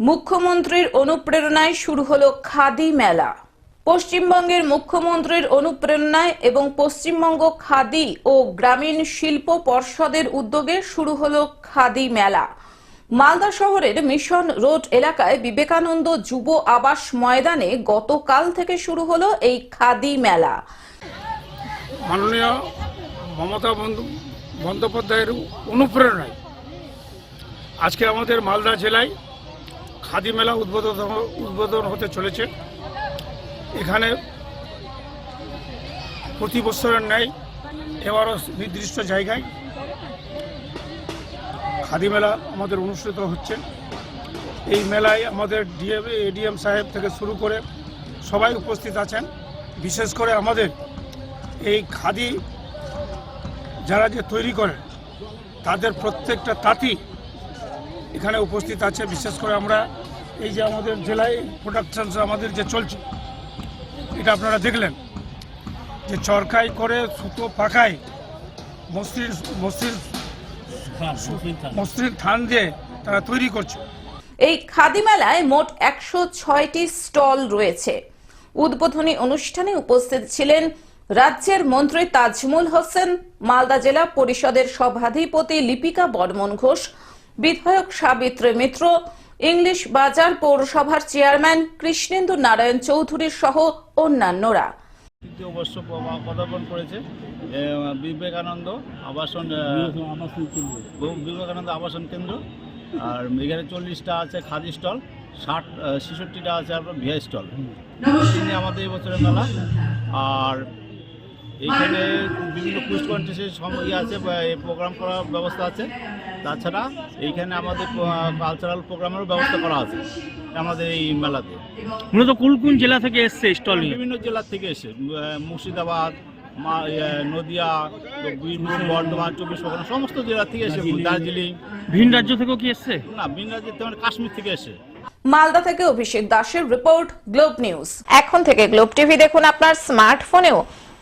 মুখ্যমন্ত্রীর অনুপ্রেরণায় শুরু হলো খাদি মেলা। পশ্চিমবঙ্গের মুখ্যমন্ত্রীর অনুপ্রেরণায় এবং পশ্চিমবঙ্গ খাদি ও গ্রামীণ শিল্প পর্ষদের উদ্যোগে শুরু হলো খাদি মেলা। মালদা শহরের মিশন রোড এলাকায় বিবেকানন্দ যুব আবাস ময়দানে গতকাল থেকে শুরু হলো এই খাদি মেলা। মমতা বন্দ- বন্দ্যোপাধ্যায়ের অনুপ্রেরণায়। আজকে আমাদের মালদা জেলায় খাদি মেলা উদ্বোধন উদ্বোধন হতে চলেছে। এখানে প্রতি বছরের ন্যায় এবারও নির্দিষ্ট জায়গায় খাদি মেলা আমাদের অনুষ্ঠিত হচ্ছে। এই মেলায় আমাদের ডিএম এডিএম সাহেব থেকে শুরু করে সবাই উপস্থিত আছেন। বিশেষ করে আমাদের এই খাদি যারা যে তৈরি করেন তাদের প্রত্যেকটা তাঁতি এখানে উপস্থিত আছে বিশেষ করে আমরা এই যে আমাদের জেলায় প্রোডাকশন আমাদের যে চলছে এটা আপনারা দেখলেন। যে চরকাই করে সুতো পাকায় মসৃণ মসৃণ মসৃণ থান দিয়ে তারা তৈরি করছে। এই খাদি মেলায় মোট একশো ছয়টি স্টল রয়েছে। উদ্বোধনী অনুষ্ঠানে উপস্থিত ছিলেন রাজ্যের মন্ত্রী তাজমুল হোসেন মালদা জেলা পরিষদের সভাধিপতি লিপিকা বর্মন ঘোষ বিধায়ক সাবিত্রী মিত্র ইংলিশ বাজার পৌরসভার চেয়ারম্যান কৃষ্ণেন্দু নারায়ণ চৌধুরী সহ অন্যান্যরা। তৃতীয় বর্ষ প- পদার্পণ করেছে বিবেকানন্দ আবাসন বিবেকানন্দ আবাসন কেন্দ্র আর এখানে চল্লিশটা আছে খাদি স্টল ষাট ছেষট্টিটা আছে আপনার ভিআই স্টল। তিনি আমাদের এই বছরের মেলা আর এইখানে বিভিন্ন কুইজ কন্টেস্টের ইয়ে আছে প্রোগ্রাম করার ব্যবস্থা আছে। তাছাড়া এইখানে আমাদের কালচারাল প্রোগ্রামেরও ব্যবস্থা করা আছে আমাদের এই মেলাতে। মূলত কোন কোন জেলা থেকে এসছে স্টল বিভিন্ন জেলা থেকে এসে মুর্শিদাবাদ মা- ইয়ে, নদিয়া বীরভূম বর্ধমান চব্বিশ পরগনা সমস্ত জেলা থেকে এসে দার্জিলিং। ভিন রাজ্য থেকেও কি এসছে? না ভিন রাজ্য থেকে মানে কাশ্মীর থেকে এসে। মালদা থেকে অভিষেক দাসের রিপোর্ট গ্লোব নিউজ। এখন থেকে গ্লোব টিভি দেখুন আপনার স্মার্টফোনেও